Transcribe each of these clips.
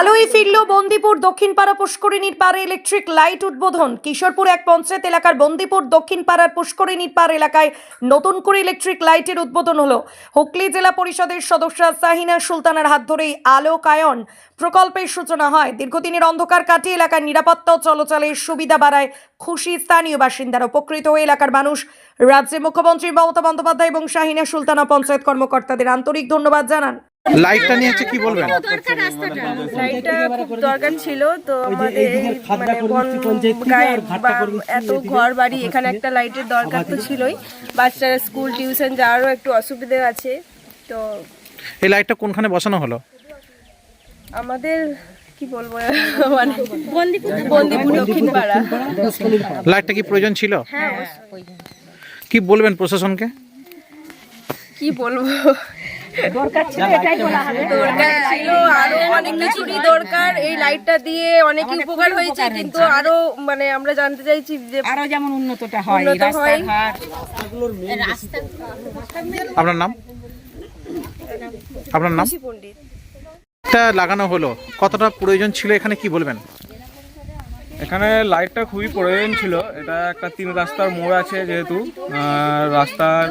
আলোয় ফিরল বন্দিপুর দক্ষিণ পাড়া পুষ্করিণীর পাড়ে ইলেকট্রিক লাইট উদ্বোধন। কিশোরপুর এক পঞ্চায়েত এলাকার বন্দিপুর দক্ষিণ পাড়ার পুষ্করিণীর পাড় এলাকায় নতুন করে ইলেকট্রিক লাইটের উদ্বোধন হলো। হুগলি জেলা পরিষদের সদস্য সাহিনা সুলতানার হাত ধরেই আলোকায়ন প্রকল্পের সূচনা হয়। দীর্ঘদিনের অন্ধকার কাটিয়ে এলাকার নিরাপত্তা ও চলাচলের সুবিধা বাড়ায় খুশি স্থানীয় বাসিন্দারা। উপকৃত হয়ে এলাকার মানুষ, রাজ্যের মুখ্যমন্ত্রী মমতা বন্দ্যোপাধ্যায় এবং শাহিনা সুলতানা পঞ্চায়েত কর্মকর্তাদের আন্তরিক ধন্যবাদ জানান। লাইটটা নিয়ে হচ্ছে কি বলবেন? লাইটটা খুব দরকার ছিল তো আমাদের মানে এত ঘর বাড়ি এখানে একটা লাইটের দরকার তো ছিলই। বাচ্চারা স্কুল টিউশন যাওয়ারও একটু অসুবিধে আছে তো এই লাইটটা কোনখানে বসানো হলো? আমাদের কি বলব মানে বন্দিপুর দক্ষিণ পাড়া লাইটটা কি প্রয়োজন ছিল? হ্যাঁ কি বলবেন প্রশাসনকে? কি বলব? দরকার ছিল আরও অনেক কিছুরই দরকার এই লাইটটা দিয়ে অনেকই উপকার হয়েছে কিন্তু আরও মানে আমরা জানতে চাইছি যে আরও যেমন উন্নতটা হয় রাস্তাঘাট। আপনার নাম? আপনার নাম? পণ্ডিত। লাগানো হলো কতটা প্রয়োজন ছিল এখানে কি বলবেন? এখানে লাইটটা খুবই প্রয়োজন ছিল এটা একটা তিন রাস্তার মোড় আছে যেহেতু আর রাস্তার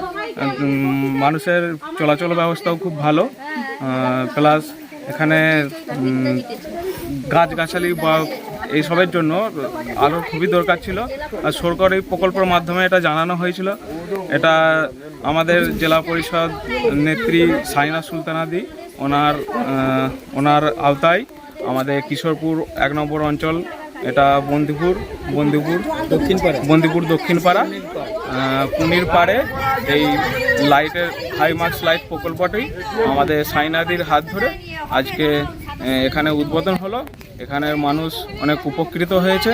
মানুষের চলাচল ব্যবস্থাও খুব ভালো। প্লাস এখানে গাছগাছালি বা এইসবের জন্য আলোর খুবই দরকার ছিল। আর সরকারি প্রকল্পের মাধ্যমে এটা জানানো হয়েছিল। এটা আমাদের জেলা পরিষদ নেত্রী সাইনা সুলতানাদি ওনার ওনার আওতায় আমাদের কিশোরপুর এক নম্বর অঞ্চল এটা বন্দিপুর বন্দিপুর দক্ষিণ পাড়া। বন্দিপুর দক্ষিণ পাড়া কুনির পাড়ে এই লাইটের হাই মার্কস লাইট প্রকল্পটি আমাদের সাইনাদির হাত ধরে আজকে এখানে উদ্বোধন হলো। এখানের মানুষ অনেক উপকৃত হয়েছে।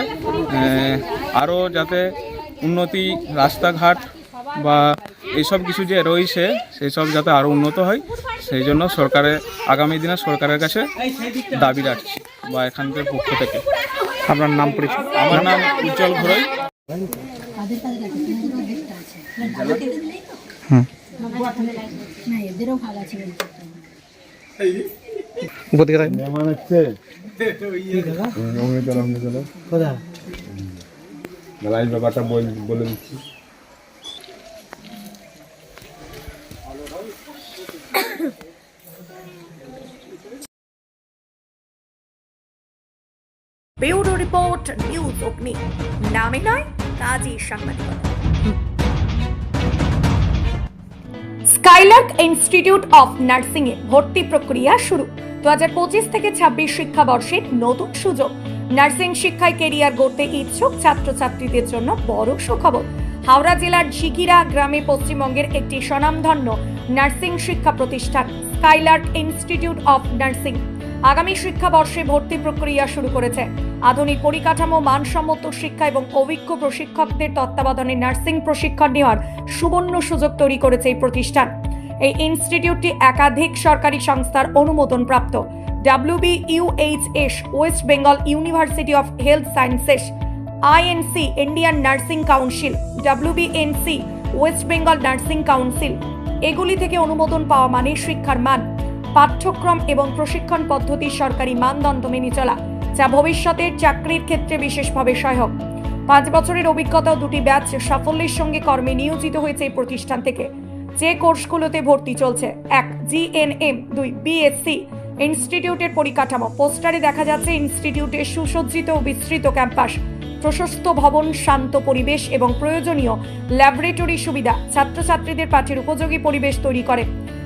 আরও যাতে উন্নতি রাস্তাঘাট বা এইসব কিছু যে রয়েছে সেই সব যাতে আরও উন্নত হয় সেই জন্য সরকারের আগামী দিনে সরকারের কাছে দাবি রাখছি বা এখানকার পক্ষ থেকে। আপনার নাম পরিচয়? আমার নাম উজ্জ্বল ঘোড়ই। উপর দিকে। মেহমান বলে দিচ্ছি। ব্যুরো রিপোর্ট নিউজ অগ্নি। নামে নয় কাজী সাংবাদিকতা স্কাইলার্ক ইনস্টিটিউট অফ নার্সিং এ ভর্তি প্রক্রিয়া শুরু। দু থেকে ছাব্বিশ শিক্ষাবর্ষে নতুন সুযোগ। নার্সিং শিক্ষায় কেরিয়ার গড়তে ইচ্ছুক ছাত্রছাত্রীদের জন্য বড় সুখবর। হাওড়া জেলার ঝিকিরা গ্রামে পশ্চিমবঙ্গের একটি স্বনামধন্য নার্সিং শিক্ষা প্রতিষ্ঠান, স্কাইলার্ক ইনস্টিটিউট অফ নার্সিং। আগামী শিক্ষাবর্ষে ভর্তি প্রক্রিয়া শুরু করেছে আধুনিক পরিকাঠামো, মানসম্মত শিক্ষা এবং অভিজ্ঞ প্রশিক্ষকদের তত্ত্বাবধানে নার্সিং প্রশিক্ষণ নেওয়ার সুবর্ণ সুযোগ তৈরি করেছে এই প্রতিষ্ঠান। এই ইনস্টিটিউটটি একাধিক সরকারি সংস্থার অনুমোদন প্রাপ্ত WB UHS West Bengal university of health sciences INC Indian nursing council WBNC West Bengal nursing council. এগুলি থেকে অনুমোদন পাওয়া মানে শিক্ষার মান, পাঠ্যক্রম এবং প্রশিক্ষণ পদ্ধতি সরকারি মানদণ্ড মেনে চলা। যা ভবিষ্যতের চাকরির ক্ষেত্রে বিশেষভাবে সহায়ক। পাঁচ বছরের অভিজ্ঞতা দুটি ব্যাচ সাফল্যের সঙ্গে কর্মে নিয়োজিত হয়েছে এই প্রতিষ্ঠান থেকে। যে কোর্সগুলোতে ভর্তি চলছে, এক, জিএনএম, দুই, বিএসসি, ইনস্টিটিউটের পরিকাঠামো। পোস্টারে দেখা যাচ্ছে ইনস্টিটিউটের সুসজ্জিত ও বিস্তৃত ক্যাম্পাস, প্রশস্ত ভবন, শান্ত পরিবেশ এবং প্রয়োজনীয় ল্যাবরেটরি সুবিধা। ছাত্রছাত্রীদের পাঠের উপযোগী পরিবেশ তৈরি করে।